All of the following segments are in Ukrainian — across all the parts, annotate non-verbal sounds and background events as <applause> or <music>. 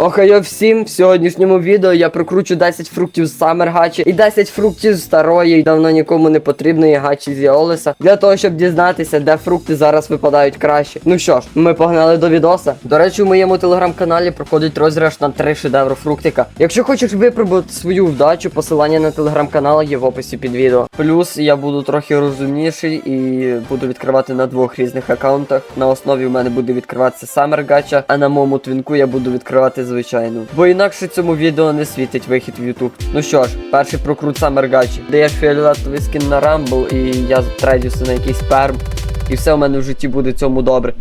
Охайо всім, в сьогоднішньому відео я прокручу 10 фруктів з Summer гачі і 10 фруктів з старої, давно нікому не потрібної гачі з Яолеса, для того, щоб дізнатися, де фрукти зараз випадають краще. Ну що ж, ми погнали до відоса. До речі, у моєму телеграм-каналі проходить розіграш на 3 шедеври фруктика. Якщо хочеш випробувати свою вдачу, посилання на телеграм-канал є в описі під відео. Плюс я буду трохи розумніший і буду відкривати на двох різних аккаунтах. На основі в мене буде відкриватися Summer Gacha, а на моєму твінку я буду відкривати звичайну. Бо інакше цьому відео не світить вихід в Ютуб. Ну що ж, перший прокрут Summer Gachi. Даєш фіолетовий скін на Rumble, і я трейдюся на якийсь перм. І все в мене в житті буде цьому добре.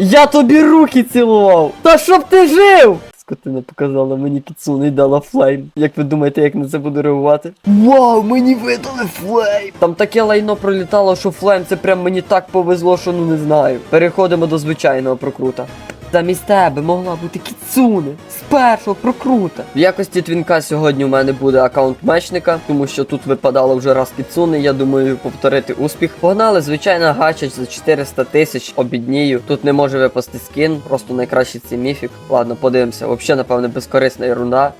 Я тобі руки цілував! Та щоб ти жив! Скотина показала мені кіцуни і дала флейм. Як ви думаєте, як на це буду реагувати? Вау, мені видали флейм! Там таке лайно пролітало, що флейм це прям мені так повезло, що ну не знаю. Переходимо до звичайного прокрута. Замість тебе могла бути кіцуне з першого прокрута. В якості твінка сьогодні у мене буде аккаунт мечника, тому що тут випадало вже раз кіцуне. Я думаю, повторити успіх. Погнали, звичайно, гачач за 400 тисяч обіднію. Тут не може випасти скін, просто найкращий це міфік. Ладно, подивимося. Взагалі, напевне, безкорисна ерунда.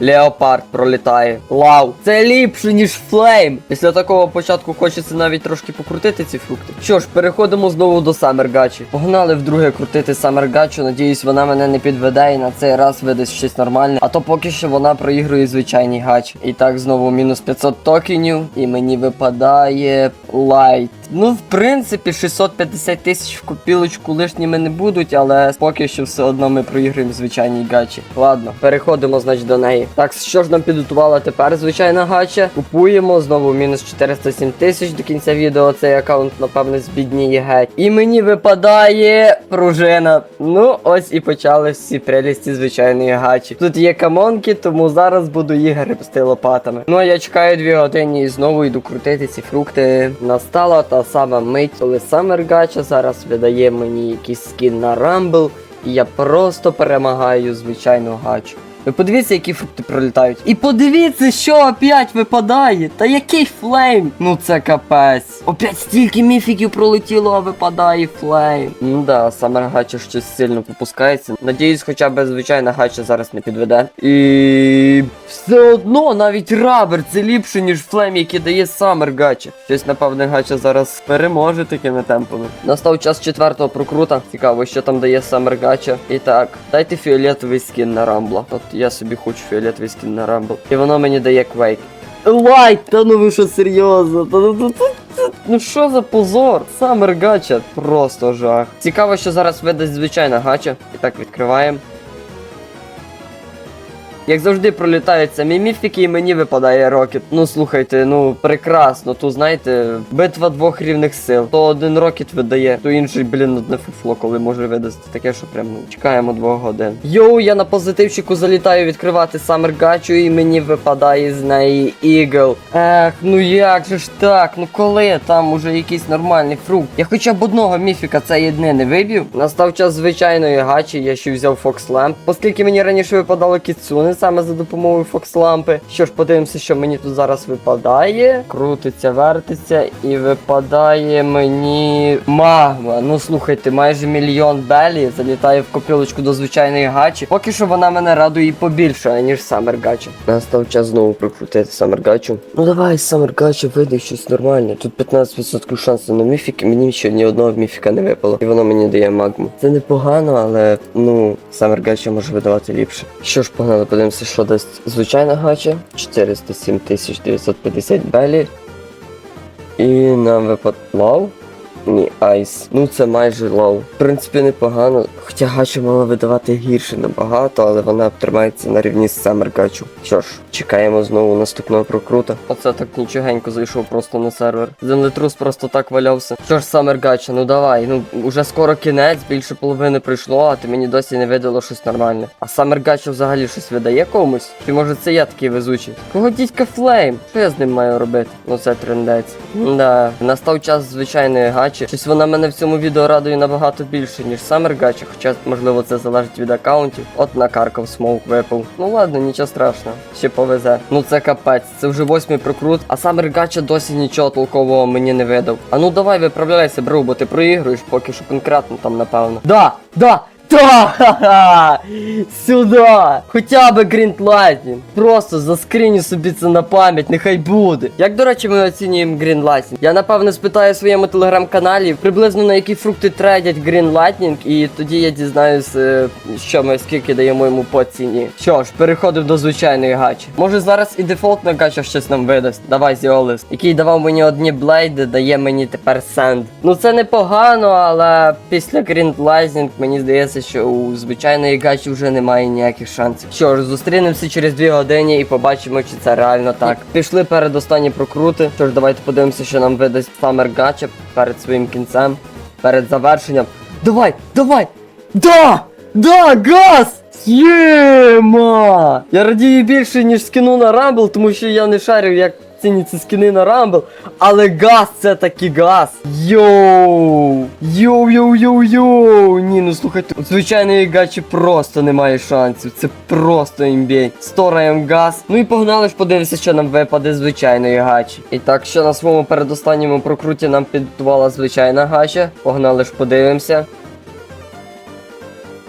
Леопард пролітає. Вау! Це ліпше, ніж флейм. Після такого початку хочеться навіть трошки покрутити ці фрукти. Що ж, переходимо знову до Summer Гачі. Погнали вдруге крутити Summer Гачу. Надіюсь, вона мене не підведе і на цей раз видасть щось нормальне. А то поки що вона проігрує звичайний гач. І так, знову мінус 500 токенів. І мені випадає лайт. Ну, в принципі, 650 тисяч в копілочку лишніми не будуть, але поки що все одно ми проіграємо звичайні гачі. Ладно, переходимо, значить, до неї. Так, що ж нам підготувала тепер звичайна гача? Купуємо знову мінус 407 тисяч до кінця відео. Цей аккаунт, напевне, збідніє геть. І мені випадає пружина. Ну, ось і почали всі прелісті звичайної гачі. Тут є камонки, тому зараз буду їх гребсти лопатами. Ну а я чекаю 2 години і знову йду крутити ці фрукти. Настала та сама мить, коли Summer Gacha зараз видає мені якийсь скін на Rumble. І я просто перемагаю звичайну гачу. Ви подивіться, які фрукти пролітають. І подивіться, що опять випадає. Та який флейм? Ну це капець. Опять стільки міфіків пролетіло, а випадає флейм. Ну да, саме гача щось сильно попускається. Надіюсь, хоча б звичайна гача зараз не підведе. І все одно навіть рабер це ліпше, ніж флейм, який дає Самер Гача. Щось, напевне, гача зараз переможе такими темпами. Настав час четвертого прокрута. Цікаво, що там дає Самер Гача. І так, дайте фіолетовий скін на рамбла. Я собі хочу фіолетовий скін на рамбл. І воно мені дає квейк. Лайт, та ну ви що серйозно? Та ну, ну, ну що за позор? Самер гача, просто жах. Цікаво, що зараз видасть звичайна гача. І так відкриваємо. Як завжди пролітають самі міфіки, і мені випадає рокет. Ну слухайте, ну прекрасно. Тут знаєте, битва двох рівних сил. То один рокет видає, то інший, блін, одне фуфло, коли може видасти таке, що прям ну, чекаємо двох годин. Йоу, я на позитивчику залітаю відкривати Summer Гачу, і мені випадає з неї ігл. Ех, ну як же ж так? Ну коли там уже якийсь нормальний фрукт? Я хоча б одного міфіка це єдне не виб'ю. Настав час звичайної гачі, я ще взяв Fox Lamp. Оскільки мені раніше випадало кіцуни саме за допомогою Fox лампи. Що ж, подивимося, що мені тут зараз випадає. Крутиться, вертиться і випадає мені магма. Ну слухайте, майже мільйон белі залітає в копілочку до звичайної гачі. Поки що вона мене радує і побільше, ніж Summer Гача. Настав час знову прикрутити Summer Гачу. Ну давай, Summer Гача, вийде щось нормальне. Тут 15% шансу на міфік, і мені ще ні одного міфіка не випало. І воно мені дає магму. Це непогано, але ну, Summer Гача може видавати ліпше. Що ж, погнали, подивимося, що дасть звичайна гача. 407 950 белі. І нам випад лав. Ні, айс. Ну це майже лоу. В принципі, непогано. Хоча гача мала видавати гірше набагато, але вона тримається на рівні з Summer Гачу. Що ж, чекаємо знову наступного прокрута. Оце так нічогенько зайшов просто на сервер. Землетрус просто так валявся. Що ж, Summer Гача, ну давай. Ну уже скоро кінець, більше половини пройшло, а ти мені досі не видало щось нормальне. А Summer Гача взагалі щось видає комусь? Чи може це я такий везучий? Кого дідька Флейм? Що я з ним маю робити? Ну це трендець. Да, настав час звичайної гачі. Гачі. Щось вона мене в цьому відео радує набагато більше, ніж Summer гачі, хоча, можливо, це залежить від аккаунтів. От на Карков смоук випав. Ну ладно, нічого страшного, ще повезе. Ну це капець, це вже восьмий прокрут, а Summer гача досі нічого толкового мені не видав. А ну давай виправляйся, бро, бо ти проігруєш поки що конкретно там, напевно. Да, да, да! Ха-ха! Сюди! Хоча б Green Lightning. Просто заскріню собі це на пам'ять, нехай буде. Як, до речі, ми оцінюємо Green Lightning? Я напевно спитаю в своєму телеграм-каналі приблизно на які фрукти трейдять Green Lightning, і тоді я дізнаюсь, е, що ми скільки даємо йому по ціні. Що ж, переходимо до звичайної гачі. Може зараз і дефолтна гача щось нам видасть. Давай Зіолис, який давав мені одні блейди, дає мені тепер сенд. Ну це непогано, але після Green Lightning мені здається, що у звичайної гачі вже немає ніяких шансів. Що ж, зустрінемося через 2 години і побачимо, чи це реально так. Пішли перед останні прокрути. Тож давайте подивимося, що нам видасть Summer Gacha перед своїм кінцем, перед завершенням. Давай, давай! Да! Да, газ! Єма! Я радію більше, ніж скину на Rumble, тому що я не шарю, як ціняться скини на Rumble. Але газ це таки газ. Йоу! Йоу, йоу, йоу, йоу! Ні, ну слухайте, у звичайної гачі просто немає шансів. Це просто імбій. Стораєм газ. Ну і погнали ж подивитися, що нам випаде звичайної гачі. І так, що на своєму передостанньому прокруті нам підготувала звичайна гача. Погнали ж подивимося.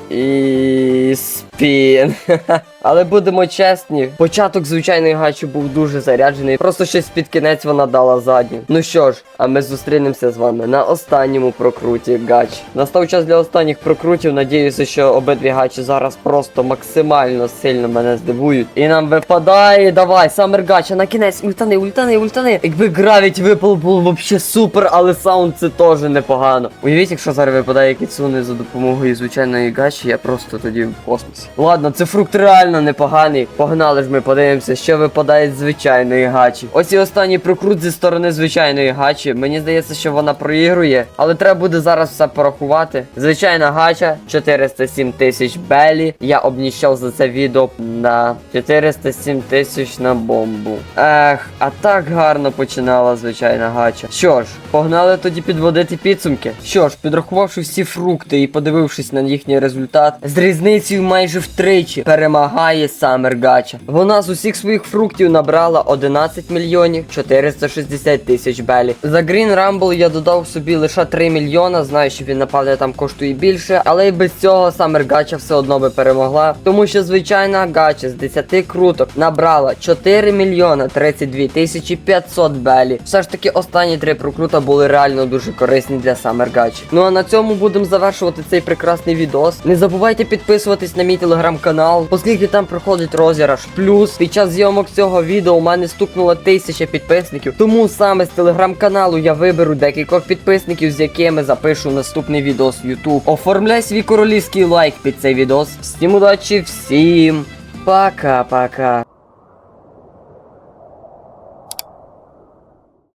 І спін. <laughs> Але будемо чесні, початок звичайної гачі був дуже заряджений. Просто щось під кінець вона дала задню. Ну що ж, а ми зустрінемося з вами на останньому прокруті гачі. Настав час для останніх прокрутів. Надіюся, що обидві гачі зараз просто максимально сильно мене здивують. І нам випадає. Давай, самер гача на кінець. Ультани, ультани, ультани. Якби гравіть випал, було вообще супер, але саунд це теж непогано. Уявіть, якщо зараз випадає кіцуни за допомогою звичайної гачі, я просто тоді в космосі. Ладно, це фрукт реально непоганий. Погнали ж ми подивимося, що випадає з звичайної гачі. Ось і останній прокрут зі сторони звичайної гачі. Мені здається, що вона проігрує, але треба буде зараз все порахувати. Звичайна гача 407 тисяч белі. Я обніщав за це відео на 407 тисяч на бомбу. Ех, а так гарно починала звичайна гача. Що ж, погнали тоді підводити підсумки. Що ж, підрахувавши всі фрукти і подивившись на їхній результат, з різницею майже втричі перемагає Summer Гача. Вона з усіх своїх фруктів набрала 11 мільйонів 460 тисяч белі. За Green Rumble я додав собі лише 3 мільйона. Знаю, що він напевне там коштує більше, але і без цього Summer Гача все одно би перемогла. Тому що звичайна гача з 10 круток набрала 4 мільйона 32 тисячі 500 белі. Все ж таки останні три прокрута були реально дуже корисні для Summer Гачі. Ну а на цьому будемо завершувати цей прекрасний відос. Не забувайте підписуватись на мій телеграм-канал, оскільки там проходить розіграш. Плюс під час зйомок цього відео у мене стукнуло тисяча підписників. Тому саме з телеграм-каналу я виберу декількох підписників, з якими запишу наступний відос в YouTube. Оформляй свій королівський лайк під цей відос. Всім удачі, всім пока-пока.